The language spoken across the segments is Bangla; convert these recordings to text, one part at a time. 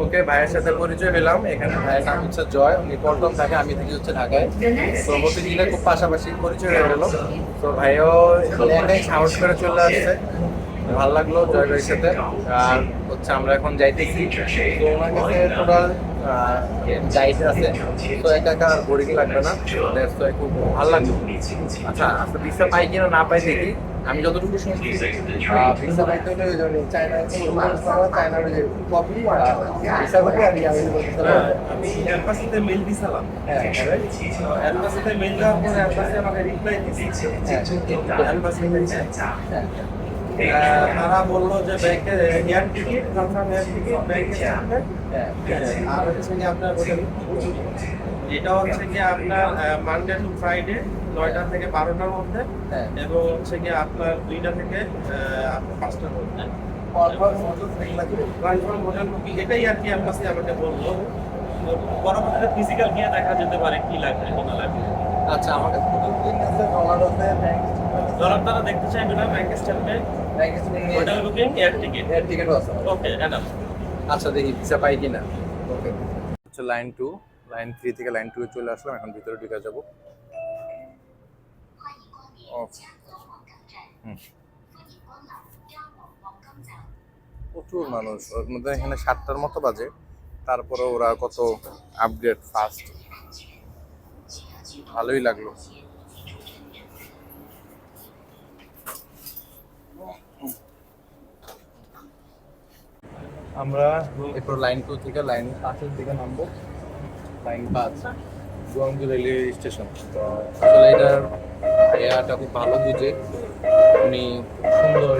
ওকে ভাইয়ের সাথে পরিচয় পেলাম। এখানে ভাইয়ের নাম হচ্ছে জয়, উনি পল্টন থাকে, আমি থাকি হচ্ছে ঢাকায়। তো প্রতিদিনে খুব পাশাপাশি পরিচয় হয়ে গেল। তো ভাইও মানে একাই সাহস করে চলে আসছে। ভালো লাগল জয় ভাইয়ের সাথে। আর হচ্ছে আমরা এখন যাইতেছি। তো ওনার টোটাল যাইতে আছে। তো একা একা বোরিং লাগবে না। খুব ভালো লাগল। আচ্ছা আচ্ছা ভিসা পাই কিনা না পাই দেখি। আমি যতটুকু শুনছি ভিসা পাইতে হলে ওই জন্য চায়না চায়নার যে কপি ভিসা কপি আর আমি অ্যাম্বাসিতে মেল দিছিলাম। হ্যাঁ অ্যাম্বাসিতে মেল দেওয়ার পরে অ্যাম্বাসি আমাকে রিপ্লাই দিয়েছে। অ্যাম্বাসি তারা বলল যে ব্যাংকের এয়ার টিকিট এয়ার টিকিট আর হচ্ছে কি আপনার এটা হচ্ছে কি আপনার মানডে টু ফ্রাইডে নয়টা থেকে বারোটার মধ্যে হ্যাঁ। এবং হচ্ছে কি আপনার দুইটা থেকে আপনার পাঁচটার মধ্যে। বুকিং এটাই আর কি আমাকে বলল। পরবর্তীতে ফিজিক্যাল গিয়ে দেখা যেতে পারে কি লাগবে লাগবে। আচ্ছা আমার কাছে হোটেল বুকিং আছে ডলার আছে ব্যাংক তারা দেখতে চাইবে না bank statement bank hotel booking air ticket এর টিকিটও আছে। ওকে এনাফ আচ্ছা দেখি ভিসা পাই কিনা। ওকে হচ্ছে লাইন টু লাইন থ্রি থেকে লাইন টু চলে আসলাম। এখন ভিতরে ঢুকে যাব ওকে হুম প্রচুর মানুষ। ওর মধ্যে এখানে সাতটার মতো বাজে। তারপরে ওরা কত আপডেট ফাস্ট ভালোই লাগল। আমরা এরপর লাইন টু থেকে লাইন পাঁচের দিকে নামবো। লাইন পাঁচ, গুয়াংজু রেলওয়ে স্টেশন। তো আসলে এটার এয়াটা খুব ভালো বুঝে। উনি সুন্দর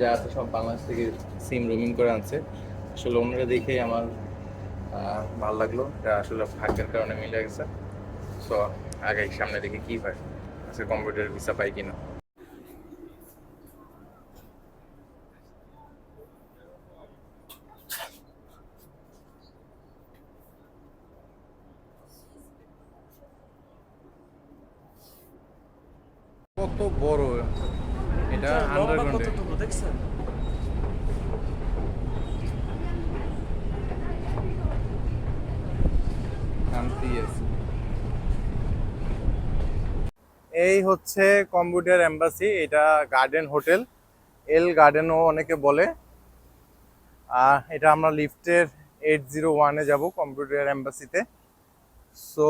যা আছে সব বাংলাদেশ থেকে সিম রোমিং করে আনছে। আসলে অন্যরা দেখেই আমার ভালো লাগল। আসলে ভাগ্যের কারণে মিলে গেছে। সো আগে সামনে দেখি কি হয়। কম্পিউটার ভিসা পাই কিনা। কত বড় এই হচ্ছে কম্পিউটার এম্বাসি, এটা গার্ডেন হোটেল। এল গার্ডেনও অনেকে বলে। আর এটা আমরা লিফটের এইট জিরো ওয়ানে যাব কম্পিউটার এম্বাসিতে। সো,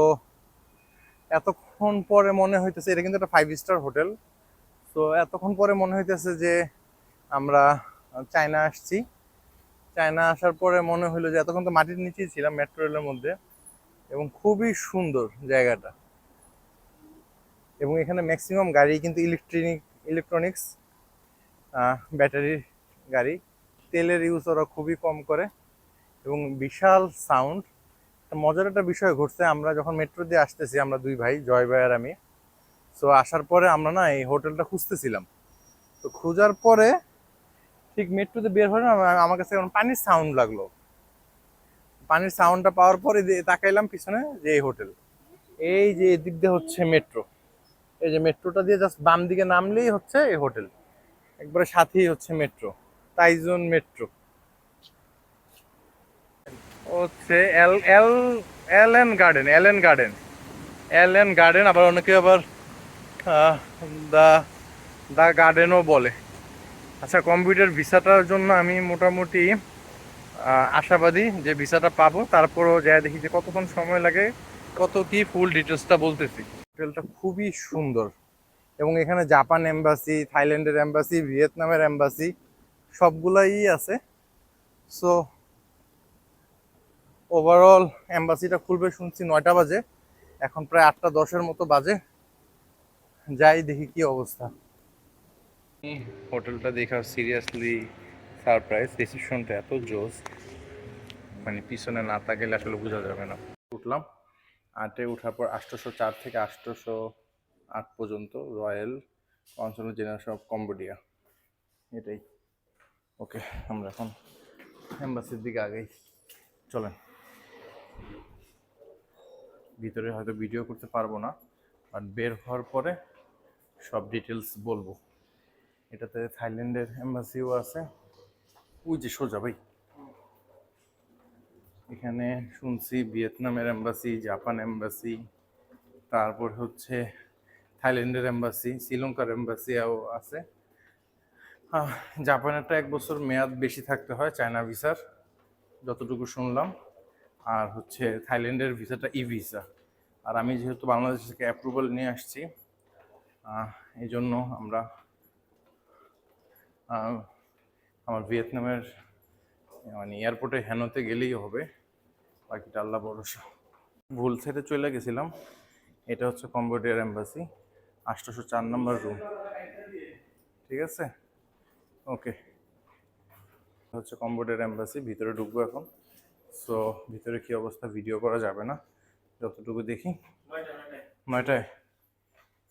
এতক্ষণ পরে মনে হইতেছে, এটা কিন্তু একটা ফাইভ স্টার হোটেল। সো, এতক্ষণ পরে মনে হইতেছে যে আমরা চায়না আসছি। চায়না আসার পরে মনে হলো যে এতক্ষণ তো মাটির নিচেই ছিলাম মেট্রো রেলের মধ্যে। এবং খুবই সুন্দর জায়গাটা। এবং এখানে ম্যাক্সিমাম গাড়ি কিন্তু ইলেকট্রনিক ইলেকট্রনিক্স ব্যাটারি গাড়ি। তেলের ইউজ ওরা খুবই কম করে। এবং বিশাল সাউন্ড মজার একটা বিষয় ঘটছে, আমরা যখন মেট্রো দিয়ে আসতেছি, আমরা দুই ভাই, জয় ভাই আর আমি। সো আসার পরে আমরা না এই হোটেলটা খুঁজতেছিলাম। তো খোঁজার পরে ঠিক মেট্রোতে বের আমা- আমার কাছে পানির সাউন্ড লাগল। পানির সাউন্ডটা পাওয়ার পরে তাকাইলাম পিছনে, যে এই হোটেল। এই যে এদিক দিয়ে হচ্ছে মেট্রো। এই যে মেট্রোটা দিয়ে জাস্ট বাম দিকে নামলেই হচ্ছে এই হোটেল। একবারে সাথেই হচ্ছে মেট্রো, তাইজুন মেট্রো। হচ্ছে L L L N garden L N garden. L N garden, আবার অনেকে আবার দা দা গার্ডেনও বলে। আচ্ছা কম্পিউটার ভিসাটার জন্য আমি মোটামুটি আশাবাদী যে ভিসাটা পাবো। তারপরও যাই দেখি যে কতক্ষণ সময় লাগে, কত কি ফুল ডিটেলসটা বলতেছি। হোটেলটা খুবই সুন্দর। এবং এখানে জাপান এম্বাসি, থাইল্যান্ডের এম্বাসি, ভিয়েতনামের এম্বাসি, সবগুলাই আছে। সো ওভারঅল এম্বাসিটা খুলবে শুনছি নয়টা বাজে। এখন প্রায় আটটা দশের মতো বাজে। যাই দেখি কি অবস্থা। হোটেলটা দেখা সিরিয়াসলি সারপ্রাইজ রিসেপশনটা এত জোস। মানে পিছনে না তাকালে আসলে বোঝা যাবে না। উঠলাম, আটে ওঠার পর আটশোশো চার থেকে আটশোশো আট পর্যন্ত royal consulate general of Cambodia এটাই। ওকে, আমরা এখন এম্বাসির দিকে আগেই। চলেন। ভিতরে হয়তো ভিডিও করতে পারব না বাট বের হওয়ার পরে সব ডিটেলস বলব। এটাতে থাইল্যান্ডের এম্বাসিও আছে। ওই যে সোজা ভাই। এখানে শুনছি ভিয়েতনামের এম্বাসি, জাপান এম্বাসি, তারপর হচ্ছে থাইল্যান্ডের এম্বাসি, শ্রীলঙ্কার এম্বাসিও আছে। জাপানেরটা এক বছর মেয়াদ বেশি থাকতে হয় চায়না ভিসার, যতটুকু শুনলাম। আর হচ্ছে থাইল্যান্ডের ভিসাটা ই ভিসা। আর আমি যেহেতু বাংলাদেশ থেকে অ্যাপ্রুভাল নিয়ে আসছি এই জন্য আমরা আমার ভিয়েতনামের মানে এয়ারপোর্টে হ্যানোতে গেলেই হবে। বাকিটা আল্লাহ ভরসা। ভুল সাইডে চলে গেছিলাম। এটা হচ্ছে কম্বোডিয়ার এম্বাসি। আটশোশো চার নম্বর রুম। ঠিক আছে? ওকে। হচ্ছে কম্বোডিয়ার এম্বাসি। ভিতরে ঢুকবো এখন। সো ভিতরে কি অবস্থা? ভিডিও করা যাবে না। যতটুকু দেখি। নয়টায়?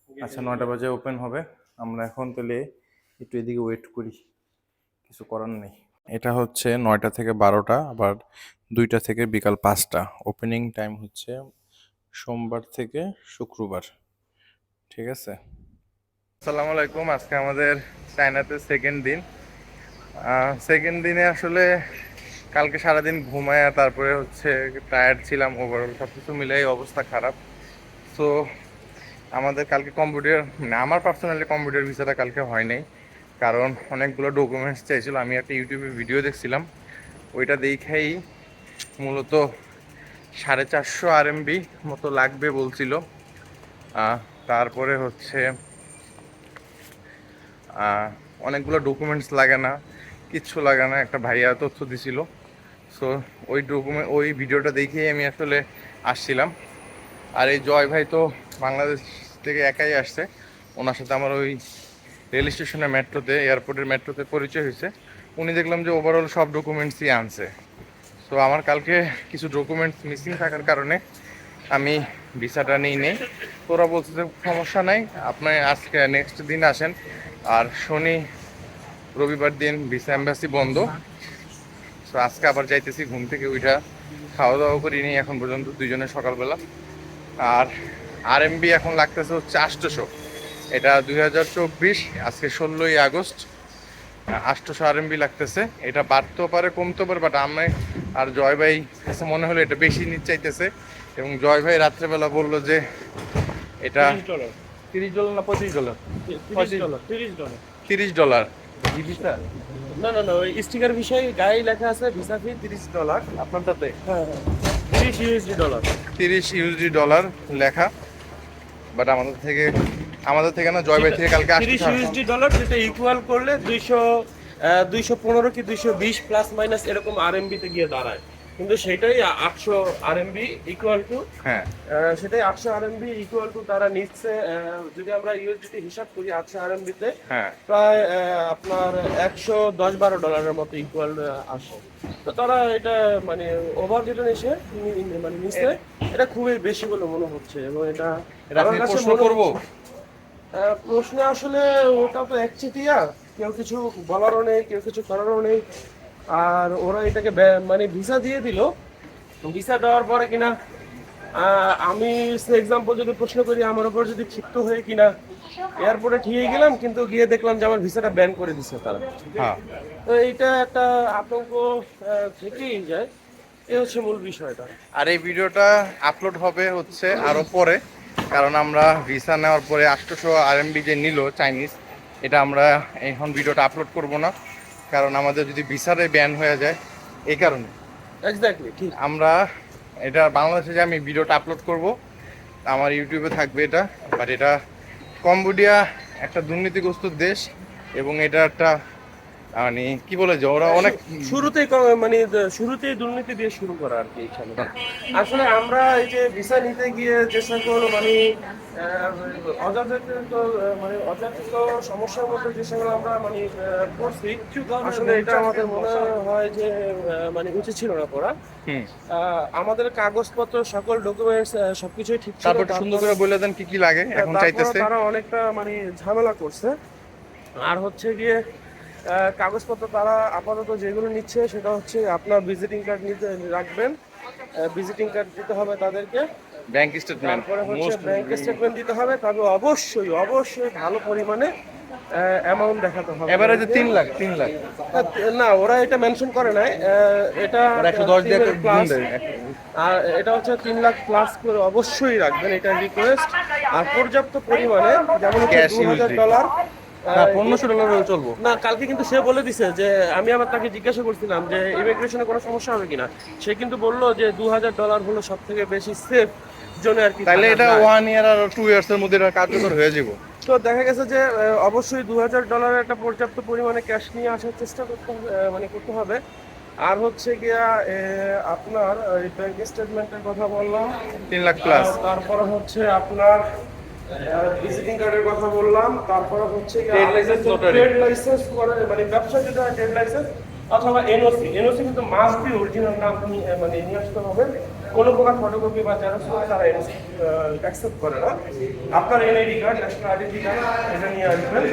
আচ্ছা নয়টা বাজে ওপেন হবে। আমরা এখন তাহলে একটু এদিকে ওয়েট করি। কিছু করার নেই। এটা হচ্ছে নয়টা থেকে বারোটা, আবার দুইটা থেকে বিকাল পাঁচটা। ওপেনিং টাইম হচ্ছে সোমবার থেকে শুক্রবার। ঠিক আছে? আসসালামু আলাইকুম। আজকে আমাদের চায়নাতে সেকেন্ড দিন। সেকেন্ড দিনে আসলে কালকে সারাদিন ঘুমায় তারপরে হচ্ছে টায়ার্ড ছিলাম ওভারঅল সব কিছু মিলাই অবস্থা খারাপ। সো আমাদের কালকে কম্পিউটার আমার পার্সোনালি কম্পিউটার ভিসাটা কালকে হয় নাই কারণ অনেকগুলো ডকুমেন্টস চাইছিল। আমি একটা ইউটিউবে ভিডিও দেখছিলাম। ওইটা দেখেই মূলত সাড়ে চারশো আরএমবি মতো লাগবে বলছিল। তারপরে হচ্ছে অনেকগুলো ডকুমেন্টস লাগে না কিচ্ছু লাগে না, একটা ভাইয়া তথ্য দিছিল। সো ওই ডকুমেন্ট ওই ভিডিওটা দেখেই আমি আসলে আসছিলাম। আর এই জয় ভাই তো বাংলাদেশ থেকে একাই আসছে। ওনার সাথে আমার ওই রেল স্টেশনের মেট্রোতে, এয়ারপোর্টের মেট্রোতে পরিচয় হয়েছে। উনি দেখলাম যে ওভারঅল সব ডকুমেন্টসই আনছে। তো আমার কালকে কিছু ডকুমেন্টস মিসিং থাকার কারণে আমি ভিসাটা নিই নেই ওরা বলছে যে সমস্যা নাই, আপনি আজকে নেক্সট দিন আসেন। আর শনি, রবিবার দিন ভিসা এম্বাসি বন্ধ। তো আজকে আবার যাইতেছি, ঘুম থেকে ওইটা খাওয়া দাওয়া করি করিনি এখন পর্যন্ত দুইজনে সকালবেলা। আর আর এখন লাগতেছে হচ্ছে আষ্টশো এটা দুই হাজার চব্বিশ আজকে ষোলোই আগস্ট। আষ্টশো আর লাগতেছে। এটা বাড়তেও পারে কমতেও পারে বাট আমি আর জয় ভাই কাছে মনে হলো এটা বেশি নিচ চাইতেছে। এবং জয় ভাই রাত্রেবেলা বলল যে এটা ডলার। তিরিশ ডলার না পঁচিশ ডলার? তিরিশ ডলার তিরিশ ডলার। তিরিশ ডলার। না না না ওই স্টিকার বিষয়ে গায়ে লেখা আছে ভিসা ফি তিরিশ ডলার আপনারটাতে হ্যাঁ তিরিশ ইউএসডি ডলার তিরিশ ইউএসডি ডলার লেখা। বাট আমাদের থেকে আমাদের থেকে না জয় ভাই থেকে কালকে তিরিশ আসতে ইউএসডি ডলার যেটা ইকুয়াল করলে দুইশো দুইশো পনেরো কি দুইশো বিশ প্লাস মাইনাস এরকম আরএমবি তে গিয়ে দাঁড়ায়। কিন্তু সেটাই আটশো আরএমবি ইকুয়াল টু হ্যাঁ। সেটাই আটশো আরএমবি ইকুয়াল টু তারা নিচ্ছে যদি আমরা ইউএসডি হিসাব করি আটশো আরএমবি তে হ্যাঁ। প্রায় আপনার একশো দশ বারো ডলারের মতো ইকুয়াল আসে। তো তারা এটা মানে ওভার যেটা নিছে নি- মানে নিচ্ছে এটা খুবই বেশি বলে মনে হচ্ছে এবং এটা প্রশ্ন করব? প্রশ্নে আসলে ওটা তো একচেটিয়া কেউ কিছু বলারও নেই কেউ কিছু করারও নেই। আর ওরা এটাকে মানে ভিসা দিয়ে দিল। ভিসা দেওয়ার পরে কিনা আমি এক্সাম্পল যদি প্রশ্ন করি আমার উপর যদি ক্ষিপ্ত হয়ে কিনা এয়ারপোর্টে ঠিক গেলাম কিন্তু গিয়ে দেখলাম যে আমার ভিসাটা ব্যান করে দিচ্ছে তারা। হ্যাঁ। তো এইটা একটা আতঙ্ক থেকেই যায়। এ হচ্ছে মূল বিষয়টা। আর এই ভিডিওটা আপলোড হবে হচ্ছে আরও পরে। কারণ আমরা ভিসা নেওয়ার পরে আটশোশো আরএমবি যে নিল চাইনিজ এটা আমরা এখন ভিডিওটা আপলোড করব না। কারণ আমাদের যদি ভিসারে ব্যান হয়ে যায় এই কারণে। এক্স্যাক্টলি ঠিক। আমরা এটা বাংলাদেশে যে আমি ভিডিওটা আপলোড করব আমার ইউটিউবে থাকবে এটা। বাট এটা কম্বোডিয়া একটা দুর্নীতিগ্রস্ত দেশ এবং এটা একটা মানে কি বলে যে ওরা অনেক শুরুতেই মানে শুরুতেই দুর্নীতি দিয়ে শুরু করা আর কি এখানে। আসলে আমরা এই যে ভিসা নিতে গিয়ে যে সকল মানে অযাচিত মানে অযাচিত সমস্যার মধ্যে যে সকল আমরা মানে পড়ছি আসলে এটা আমাদের মনে হয় যে মানে উচিত ছিল না করা আমাদের কাগজপত্র সকল ডকুমেন্টস সবকিছুই ঠিক তারপর সুন্দর করে বলে দেন কি কি লাগে এখন চাইতেছে। তারা অনেকটা মানে ঝামেলা করছে। আর হচ্ছে গিয়ে কাগজপত্র তারা আপাতত যেগুলো নিচ্ছে সেটা হচ্ছে আপনার ভিজিটিং কার্ড নিতে রাখবেন। ভিজিটিং কার্ড দিতে হবে তাদেরকে। ব্যাংক স্টেটমেন্ট তারপরে হচ্ছে ব্যাংক স্টেটমেন্ট দিতে হবে। তবে অবশ্যই অবশ্যই ভালো পরিমাণে অ্যামাউন্ট দেখাতে হবে। এভারেজে তিন লাখ তিন লাখ। না ওরা এটা মেনশন করে নাই। এটা একশো দশ। আর এটা হচ্ছে তিন লাখ প্লাস করে অবশ্যই রাখবেন এটা রিকোয়েস্ট আর পর্যাপ্ত পরিমাণে যেমন দু হাজার ডলার পনেরোশো ডলার চলবো। না কালকে কিন্তু সে বলে দিছে যে আমি আবার তাকে জিজ্ঞাসা করছিলাম যে ইমিগ্রেশনে কোনো সমস্যা হবে কিনা? সে কিন্তু বলল যে দু হাজার ডলার হলো সব থেকে বেশি সেফ জোনে আর কি তাহলে এটা ওয়ান ইয়ার আর টু ইয়ার্স এর মধ্যে এটা কার্যকর হয়ে যাব তো দেখা গেছে যে অবশ্যই দু হাজার ডলারের একটা পর্যাপ্ত পরিমাণে ক্যাশ নিয়ে আসার চেষ্টা করতে হবে মানে করতে হবে। আর হচ্ছে গিয়া আপনার ব্যাংক স্টেটমেন্টের কথা বললাম। তিন লাখ প্লাস তারপরে হচ্ছে আপনার ভিজিটিং কার্ডের কথা বললাম তারপরে হচ্ছে license, notary। ট্রেড লাইসেন্স করে মানে ব্যবসা হয় ট্রেড লাইসেন্স অথবা এনওসি এনওসি কিন্তু মাস্ট বি অরিজিনাল নাম নিয়ে- মানে নিয়ে আসতে হবে। কোনো প্রকার ফটোকপি বা জেরক্স করে তারা এনওসি অ্যাকসেপ্ট করে না। আপনার NID card national identity card এটা নিয়ে আসবেন।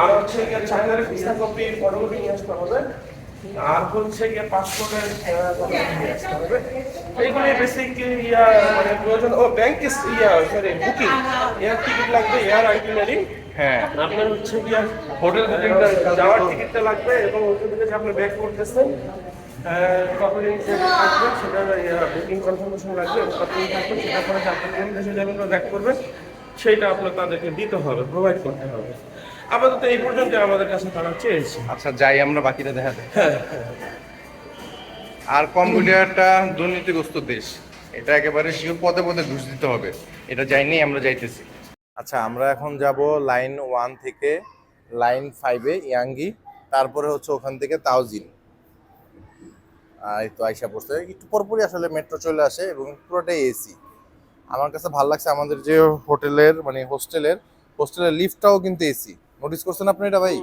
আর হচ্ছে চাইনার ভিসা কপি ফটোকপি নিয়ে আসতে হবে। আর হচ্ছে গিয়ে পাসপোর্টের এইগুলি বেসিক ইয়া মানে প্রয়োজন। ও bank yeah sorry booking air ticket লাগবে এয়ার আইটিনারি হ্যাঁ। আপনার হচ্ছে গিয়া হোটেল বুকিংটা যাওয়ার টিকিটটা লাগবে এবং ওখান থেকে যে আপনি ব্যাক করতেছেন কতদিন আসবে সেটার বুকিং কনফার্মেশন লাগবে এবং কতদিন থাকবে সেটা পরে আপনি কোন দেশে যাবেন বা ব্যাক করবেন সেইটা আপনার তাদেরকে দিতে হবে প্রোভাইড করতে হবে। আপাতত এই পর্যন্ত আমাদের কাছে তারা চেয়েছে। আচ্ছা যাই আমরা বাকিটা দেখা যাক। আর কম্বোডিয়াটা দুর্নীতিগ্রস্ত দেশ। এটা একেবারে শিওর পদে পদে ঘুষ দিতে হবে। এটা যাইনি আমরা যাইতেছি। আচ্ছা আমরা এখন যাব লাইন ওয়ান থেকে লাইন ফাইভে ইয়াঙ্গি। তারপরে হচ্ছে ওখান থেকে তাওজিন। আর এই তো আইসা পড়ছে। একটু পরপরই আসলে মেট্রো চলে আসে এবং পুরোটাই এসি আমার কাছে ভালো লাগছে আমাদের যে হোটেলের মানে হোস্টেলের হোস্টেলের লিফটটাও কিন্তু এসি নোটিস করছেন আপনি এটা ভাই?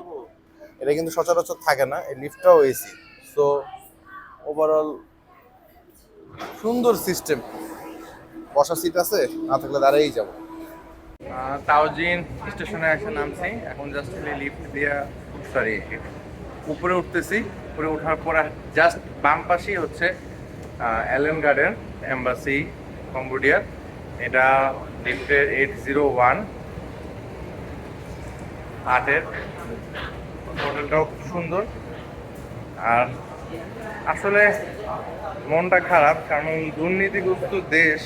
এটা কিন্তু সচরাচর থাকে না, এই লিফটটাও এসি সো ওভারঅল সুন্দর সিস্টেম বসার সিট আছে, না থাকলে দাঁড়িয়েই যাব। তাওজিন স্টেশনে এসে নামছি। এখন জাস্ট লিফট দিয়ে সরি উপরে উঠতেছি। উপরে ওঠার পর জাস্ট বাম পাশেই হচ্ছে অ্যালেন গার্ডেন এম্বাসি কম্বোডিয়ার এটা লিফটের এইট জিরো ওয়ান আটের হোটেলটাও খুব সুন্দর। আর আসলে মনটা খারাপ, কারণ দুর্নীতিগ্রস্ত দেশ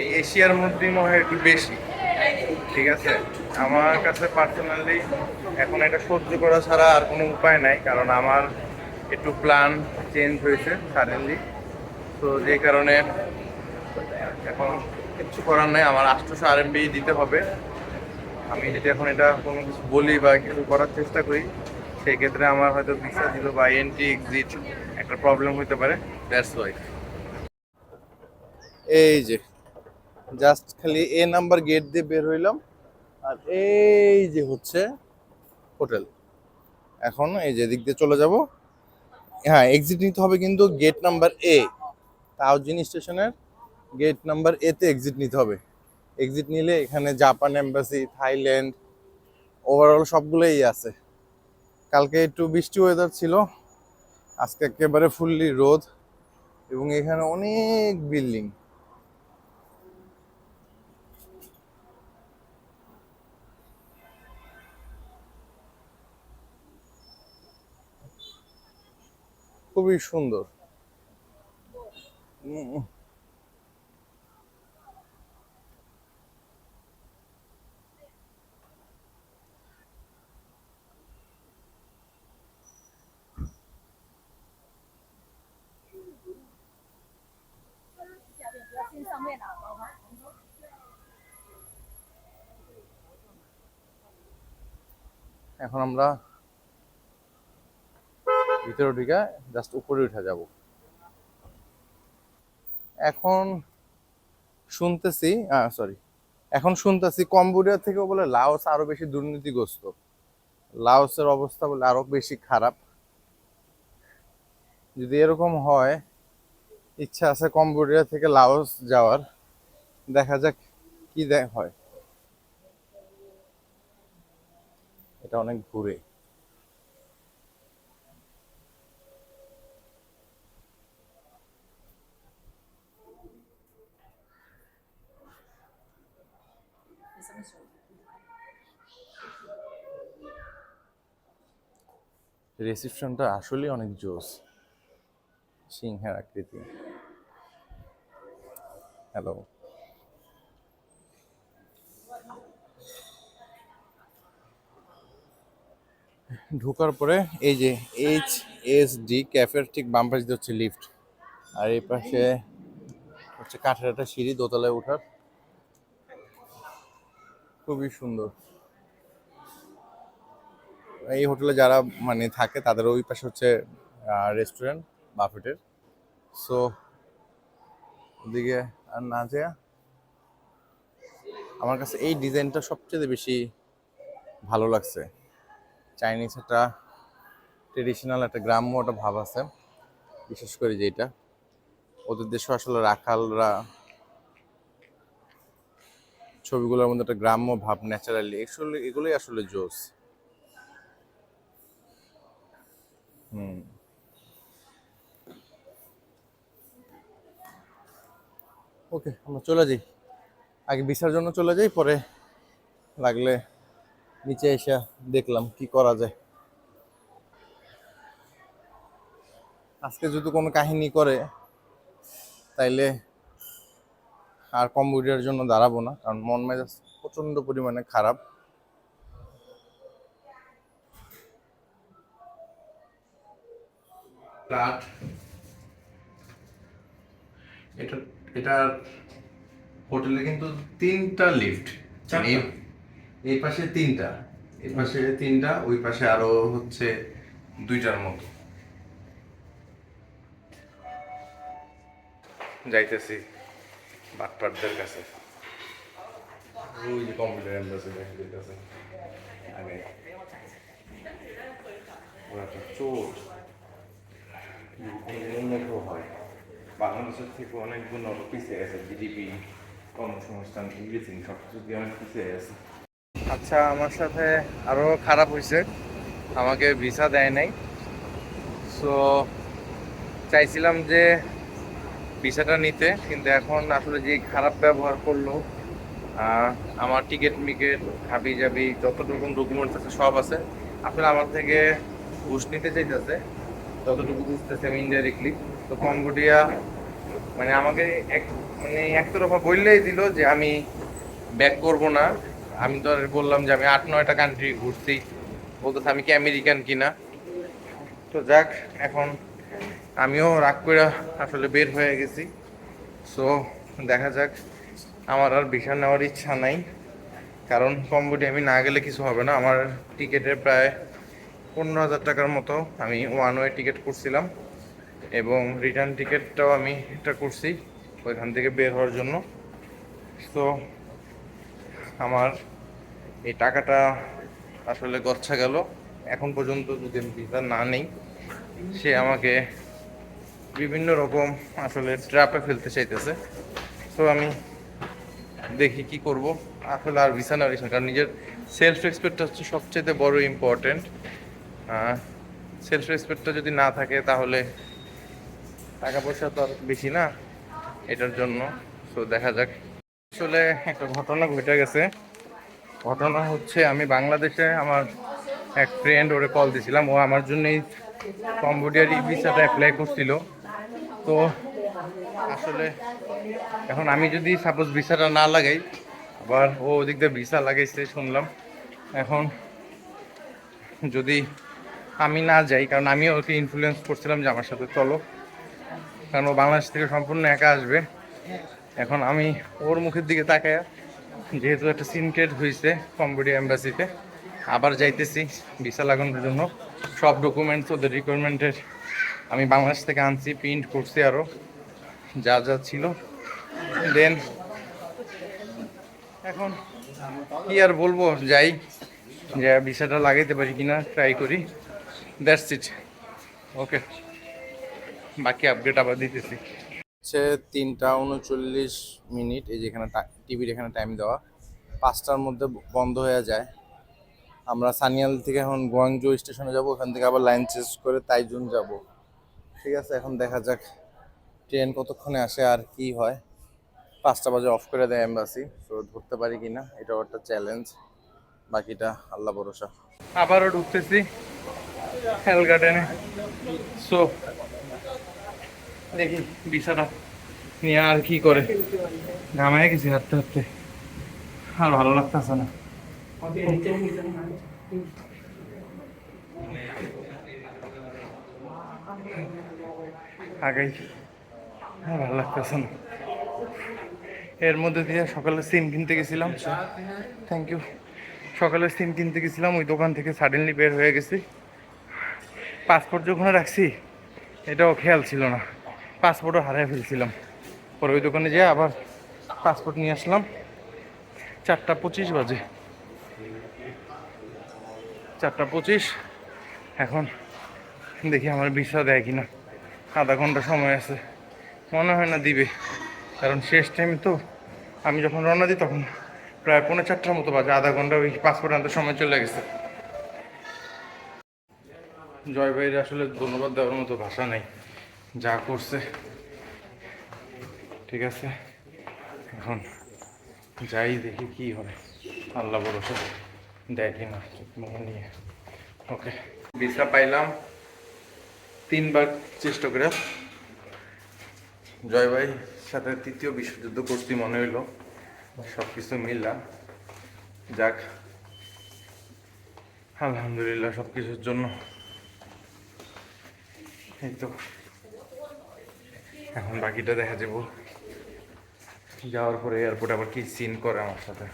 এই এশিয়ার মধ্যেই মনে হয় একটু বেশি। ঠিক আছে? আমার কাছে পার্সোনালি এখন এটা সহ্য করা ছাড়া আর কোনো উপায় নাই, কারণ আমার একটু প্ল্যান চেঞ্জ হয়েছে সাডেনলি তো যে কারণে এখন কিচ্ছু করার নাই, আমার আটশোশো আরএমবি দিতে হবে। আমি যদি এখন এটা কোনো কিছু বলি বা কিছু করার চেষ্টা করি সেই ক্ষেত্রে আমার হয়তো ভিসা দিল বা এন্ট্রি এক্সিট একটা প্রবলেম হতে পারে। দ্যাটস ওয়াই এই যে জাস্ট খালি এ নাম্বার গেট দিয়ে বের হইলাম, আর এই যে হচ্ছে হোটেল এখন এই যে দিক দিয়ে চলে যাব। হ্যাঁ এক্সিট নিতে হবে কিন্তু গেট নাম্বার এ তাওজিন স্টেশনের গেট নাম্বার এতে এক্সিট নিতে হবে। এক্সিট নিলে এখানে জাপান এম্বাসি থাইল্যান্ড ওভারঅল সবগুলোই আছে। কালকে একটু বৃষ্টি ওয়েদার ছিল, আজকে একেবারে ফুললি রোদ এবং এখানে অনেক বিল্ডিং খুবই সুন্দর। এখন আমরা ভিতরে ঢুকে জাস্ট উপরে উঠে যাব। এখন শুনতেছি সরি এখন শুনতেছি কম্বোডিয়া থেকে বলে লাওস আরও বেশি দুর্নীতিগ্রস্ত। লাওসের অবস্থা বলে আরও বেশি খারাপ। যদি এরকম হয়, ইচ্ছা আছে কম্বোডিয়া থেকে লাওস যাওয়ার, দেখা যাক কি হয়। এটা অনেক ঘুরে। রিসেপশনটা আসলেই অনেক জোস। সিংহের আকৃতি। হ্যালো ঢোকার পরে এই যে এইচ এস ডি ক্যাফের ঠিক বাম পাশে হচ্ছে লিফট আর এই পাশে হচ্ছে কাঠের একটা সিঁড়ি দোতলায় ওঠার। খুবই সুন্দর। এই হোটেলে যারা মানে থাকে, তাদের ওই পাশে হচ্ছে রেস্টুরেন্ট বাফেটের সো ওদিকে, আর না যায় আমার কাছে এই ডিজাইনটা সবচেয়ে বেশি ভালো লাগছে। চাইনিজ একটা ট্রেডিশনাল একটা গ্রাম্য একটা ভাব আছে। বিশেষ করে যেটা ওদের দেশে আসলে রাখালরা ছবিগুলোর মধ্যে একটা গ্রাম্য ভাব ন্যাচারালি আসলে এগুলোই আসলে জোস হুম। ওকে আমরা চলে যাই। আগে বিসার জন্য চলে যাই, পরে লাগলে নিচে এসে দেখলাম কি করা যায়। আজকে যদি কোনো কাহিনী করে তাইলে আর কম্পিউটারের জন্য দাঁড়াবো না কারণ মন মেজাজ প্রচণ্ড পরিমাণে খারাপ। এটা এটা হোটেলে কিন্তু তিনটা লিফট? এই পাশে তিনটা। এই পাশে তিনটা, ওই পাশে আরও হচ্ছে দুইটার মতো। যাইতেছি বাটপাটদের কাছে। ওই উন্নত হয়। বাংলাদেশের থেকে অনেক গুণ পিছিয়ে গেছে জিডিপি কর্মসংস্থান ইংরেজি সব কিছু দিয়ে অনেক পিছিয়ে গেছে। আচ্ছা আমার সাথে আরও খারাপ হয়েছে আমাকে ভিসা দেয় নাই। সো চাইছিলাম যে ভিসাটা নিতে, কিন্তু এখন আসলে যে খারাপ ব্যবহার করল আমার টিকিট মিকেট, হাবি জাবি যতটুকু ডকুমেন্টস আছে সব আছে। আসলে আমার থেকে ঘুষ নিতে চাইতেছে, যতটুকু বুঝতেছে আমি ইনডাইরেক্টলি তো কম্বোডিয়া মানে আমাকে এক মানে একতরফা বললেই দিল যে আমি ব্যাক করব না। আমি তো বললাম যে আমি আট, নয়টা কান্ট্রি ঘুরছি। বলতেছে আমি কি আমেরিকান কিনা? তো যাক, এখন আমিও রাগ করে আসলে বের হয়ে গেছি। সো দেখা যাক। আমার আর ভিসা নেওয়ার ইচ্ছা নাই। কারণ কম্বোডিয়া আমি না গেলে কিছু হবে না। আমার টিকিটের প্রায় পনেরো হাজার টাকার মতো আমি ওয়ান ওয়ে টিকিট করছিলাম। এবং রিটার্ন টিকিটটাও আমি এটা করছি, ওইখান থেকে বের হওয়ার জন্য। তো আমার এই টাকাটা আসলে গচ্ছা গেল। এখন পর্যন্ত যদি আমি ভিসা না নেই সে আমাকে বিভিন্ন রকম আসলে ট্র্যাপে ফেলতে চাইতেছে। তো আমি দেখি কি করব। আসলে আর ভিসা নেওয়ার ইচ্ছা কারণ নিজের সেলফ রেসপেক্টটা হচ্ছে সবচেয়ে বড় ইম্পর্টেন্ট সেলফ রেসপেক্টটা যদি না থাকে তাহলে টাকা পয়সা তো আর বেশি না এটার জন্য। তো দেখা যাক। আসলে একটা ঘটনা ঘটে গেছে। ঘটনা হচ্ছে আমি বাংলাদেশে আমার এক ফ্রেন্ড ওরে কল দিয়েছিলাম ও আমার জন্যই কম্বোডিয়ার ই ভিসাটা অ্যাপ্লাই করছিল। তো আসলে এখন আমি যদি সাপোজ ভিসাটা না লাগাই, আবার ও ওদিক দিয়ে ভিসা লাগাইছে শুনলাম। এখন যদি আমি না যাই, কারণ আমিও ওকে ইনফ্লুয়েন্স করছিলাম যে আমার সাথে চলো। কারণ ও বাংলাদেশ থেকে সম্পূর্ণ একা আসবে। এখন আমি ওর মুখের দিকে তাকায়, যেহেতু একটা সিনক্রেট হয়েছে কম্বোডিয়া এম্বাসিতে আবার যাইতেছি ভিসা লাগানোর জন্য। সব ডকুমেন্টস ওদের রিকোয়ারমেন্টের আমি বাংলাদেশ থেকে আনছি প্রিন্ট করছি আরও যা যা ছিল। দেন এখন কি আর বলব, যাই, যে ভিসাটা লাগাইতে পারি কিনা ট্রাই করি। দ্যাটস ইট ওকে বাকি আপডেট আবার দিতেছি। হচ্ছে তিনটা উনচল্লিশ মিনিট, এই যেখানে টিভির এখানে টাইম দেওয়া। পাঁচটার মধ্যে বন্ধ হয়ে যায়। আমরা সানিয়াল থেকে এখন গোয়াংজো স্টেশনে যাব, ওখান থেকে আবার লাইন চেঞ্জ করে তাইজুন যাব। ঠিক আছে, এখন দেখা যাক ট্রেন কতক্ষণে আসে আর কি হয়। পাঁচটা বাজে অফ করে দেয় এম্বাসি তো ধরতে পারি কি না? এটাও একটা চ্যালেঞ্জ বাকিটা আল্লাহ ভরসা। আবারও ঢুকতেছি হেল গার্ডেনে সো দেখি বিছানা নিয়ে আর কি করে। ঘামায় গেছি হাঁটতে হাঁটতে। আর ভালো লাগতেছে না। আগেই। আর ভালো লাগতেছে না। এর মধ্যে দিয়ে সকালে সিম কিনতে গেছিলাম। থ্যাংক ইউ সকালে সিম কিনতে গেছিলাম, ওই দোকান থেকে সাডেনলি বের হয়ে গেছি। পাসপোর্ট যখন রাখছি, এটাও খেয়াল ছিল না। পাসপোর্টও হারিয়ে ফেলছিলাম। পরে ওই দোকানে যেয়ে আবার পাসপোর্ট নিয়ে আসলাম। চারটা পঁচিশ বাজে। চারটা পঁচিশ। এখন দেখি আমার ভিসা দেয় কি না আধা ঘণ্টা সময় আছে। মনে হয় না দিবে। কারণ শেষ টাইম তো আমি যখন রওনা দিই তখন প্রায় পৌনে চারটার মতো বাজে। আধা ঘণ্টা ওই পাসপোর্ট আনতে সময় চলে গেছে। জয় ভাইয়ের আসলে ধন্যবাদ দেওয়ার মতো ভাষা নেই। যা করছে। ঠিক আছে? এখন যাই দেখি কি হয়। আল্লাহ ভরসা। দেয় কিনা মুখে নিয়ে। ওকে। ভিসা পাইলাম। তিনবার চেষ্টা করে। জয় ভাই, সাথে তৃতীয় বিশ্বযুদ্ধ করতে মনে হইল। সব কিছু মিললাম যাক। আলহামদুলিল্লাহ সব কিছুর জন্য। এই তো। এখন বাকিটা দেখা যাব। যাওয়ার পরে এয়ারপোর্ট আবার কি সিন করে আমার সাথে?